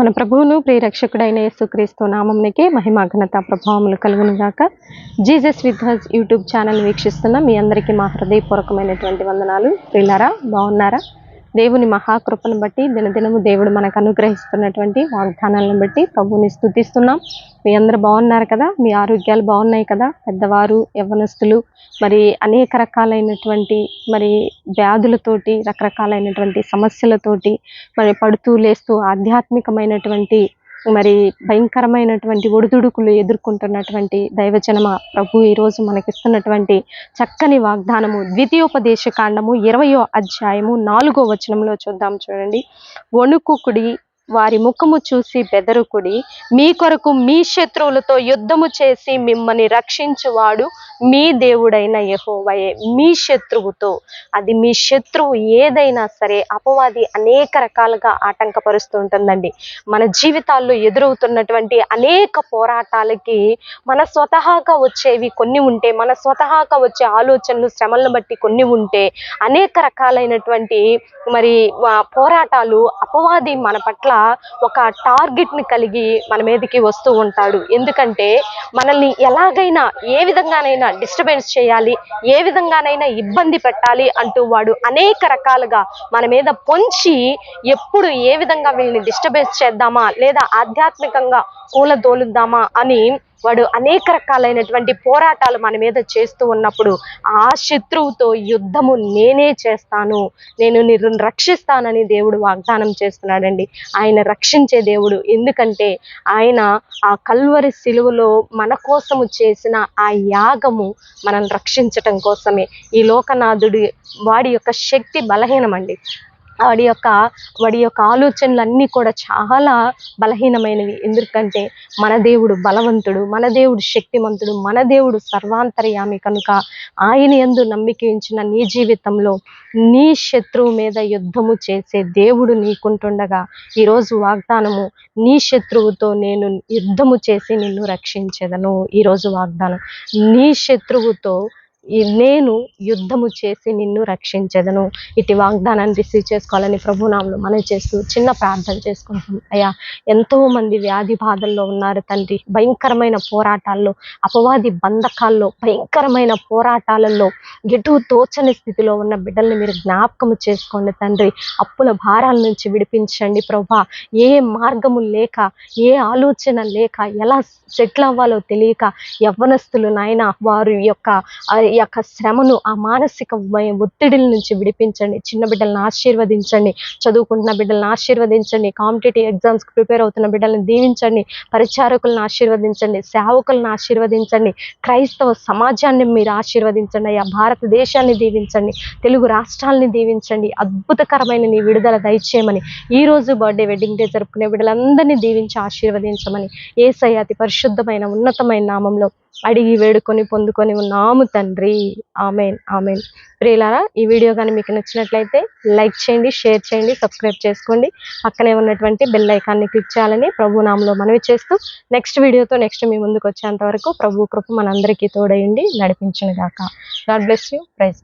మన ప్రభువును ప్రియరక్షకుడైన యేసుక్రీస్తు నామంనికి మహిమ ఘనత ప్రభావములు కలుగును గాక Jesus with Haj YouTube channel వీక్షిస్తున్న మీ అందరికీ మా హృదయపూర్వకమైనటువంటి వందనాలు. ప్రియులారా బాగున్నారా? దేవుని మహాకృపను బట్టి దినదినము దేవుడు మనకు అనుగ్రహిస్తున్నటువంటి వాగ్దానాలను బట్టి ప్రభువుని స్తుతిస్తున్నాం. మీ అందరు బాగున్నారు కదా? మీ ఆరోగ్యాలు బాగున్నాయి కదా? పెద్దవారు యవ్వనస్తులు మరి అనేక రకాలైనటువంటి మరి వ్యాధులతోటి రకరకాలైనటువంటి సమస్యలతోటి మరి పడుతూ లేస్తూ ఆధ్యాత్మికమైనటువంటి మరి భయంకరమైనటువంటి ఒడిదుడుకులు ఎదుర్కొంటున్నటువంటి దైవజనమ ప్రభు ఈరోజు మనకిస్తున్నటువంటి చక్కని వాగ్దానము. ద్వితీయోపదేశ కాండము ఇరవయో అధ్యాయము నాలుగో వచనంలో చూద్దాం చూడండి. వణుకుకుడి వారి ముఖము చూసి బెదరుకుడి మీ కొరకు మీ శత్రువులతో యుద్ధము చేసి మిమ్మల్ని రక్షించువాడు మీ దేవుడైన యహోవయే మీ శత్రువుతో. అది మీ శత్రువు ఏదైనా సరే అపవాది అనేక రకాలుగా ఆటంకపరుస్తూ ఉంటుందండి మన జీవితాల్లో ఎదురవుతున్నటువంటి అనేక పోరాటాలకి మన స్వతహాగా వచ్చేవి కొన్ని ఉంటే మన స్వతహాగా వచ్చే ఆలోచనలు శ్రమలను బట్టి కొన్ని ఉంటే అనేక రకాలైనటువంటి మరి ఆ, పోరాటాలు అపవాది మన పట్ల ఒక టార్గెట్ని కలిగి మన మీదకి వస్తూ ఉంటాడు. ఎందుకంటే మనల్ని ఎలాగైనా ఏ విధంగానైనా డిస్టర్బెన్స్ చేయాలి ఏ విధంగానైనా ఇబ్బంది పెట్టాలి అంటూ వాడు అనేక రకాలుగా మన మీద పొంచి ఎప్పుడు ఏ విధంగా వీళ్ళని డిస్టర్బెన్స్ చేద్దామా లేదా ఆధ్యాత్మికంగా కూలదోలుద్దామా అని వాడు అనేక రకాలైనటువంటి పోరాటాలు మన మీద చేస్తూ ఉన్నప్పుడు ఆ శత్రువుతో యుద్ధము నేనే చేస్తాను నేను నిన్ను రక్షిస్తానని దేవుడు వాగ్దానం చేస్తున్నాడండి. ఆయన రక్షించే దేవుడు. ఎందుకంటే ఆయన ఆ కల్వరి సిలువలో మన కోసము చేసిన ఆ యాగము మనం రక్షించటం కోసమే. ఈ లోకనాథుడి వాడి యొక్క శక్తి బలహీనమండి. వాడి యొక్క వాడి యొక్క ఆలోచనలు అన్నీ కూడా చాలా బలహీనమైనవి. ఎందుకంటే మన దేవుడు బలవంతుడు మన దేవుడు శక్తిమంతుడు మన దేవుడు సర్వాంతర్యామి కనుక ఆయన యందు నమ్మిక ఉంచిన నీ జీవితంలో నీ శత్రువు మీద యుద్ధము చేసే దేవుడు నీకుంటుండగా ఈరోజు వాగ్దానము నీ శత్రువుతో నేను యుద్ధము చేసి నిన్ను రక్షించేదను. ఈరోజు వాగ్దానం నీ శత్రువుతో నేను యుద్ధము చేసి నిన్ను రక్షించదను. ఇటు వాగ్దానాన్ని రిసీవ్ చేసుకోవాలని ప్రభునామలు మనం చేస్తూ చిన్న ప్రార్థన చేసుకుంటాం అయ్యా ఎంతో మంది వ్యాధి బాధల్లో ఉన్నారు తండ్రి. భయంకరమైన పోరాటాల్లో అపవాది బంధకాల్లో భయంకరమైన పోరాటాలలో ఎటు తోచని స్థితిలో ఉన్న బిడ్డల్ని మీరు జ్ఞాపకము చేసుకోండి తండ్రి. అప్పుల భారాల నుంచి విడిపించండి ప్రభా. ఏ మార్గము లేక ఏ ఆలోచన లేక ఎలా సెటిల్ అవ్వాలో తెలియక యవ్వనస్తులు నాయన వారి యొక్క ఈ యొక్క శ్రమను ఆ మానసిక ఒత్తిడిల నుంచి విడిపించండి. చిన్న బిడ్డలను ఆశీర్వదించండి. చదువుకుంటున్న బిడ్డలను ఆశీర్వదించండి. కాంపిటేటివ్ ఎగ్జామ్స్ ప్రిపేర్ అవుతున్న బిడ్డలను దీవించండి. పరిచారకులను ఆశీర్వదించండి. సేవకులను ఆశీర్వదించండి. క్రైస్తవ సమాజాన్ని మీరు ఆశీర్వదించండి అయ్యా. భారతదేశాన్ని దీవించండి. తెలుగు రాష్ట్రాలని దీవించండి. అద్భుతకరమైన నీ విడుదల దయచేయమని ఈ రోజు బర్త్డే వెడ్డింగ్ డే జరుపుకునే బిడ్డలందరినీ దీవించి ఆశీర్వదించమని ఏసై అతి పరిశుద్ధమైన ఉన్నతమైన నామంలో అడిగి వేడుకొని పొందుకొని ఉన్నాము తండ్రి. Amen amen. ప్రియులారా ఈ వీడియో కానీ మీకు నచ్చినట్లయితే లైక్ చేయండి షేర్ చేయండి సబ్స్క్రైబ్ చేసుకోండి. పక్కనే ఉన్నటువంటి బెల్ ఐకాన్ని క్లిక్ చేయాలని ప్రభు నామంలో మనవి చేస్తూ నెక్స్ట్ వీడియోతో నెక్స్ట్ మీ ముందుకు వచ్చేంత వరకు ప్రభు కృప మనందరికీ తోడయండి నడిపించిన గాక గాడ్ బ్లెస్ యూ. ప్రైజ్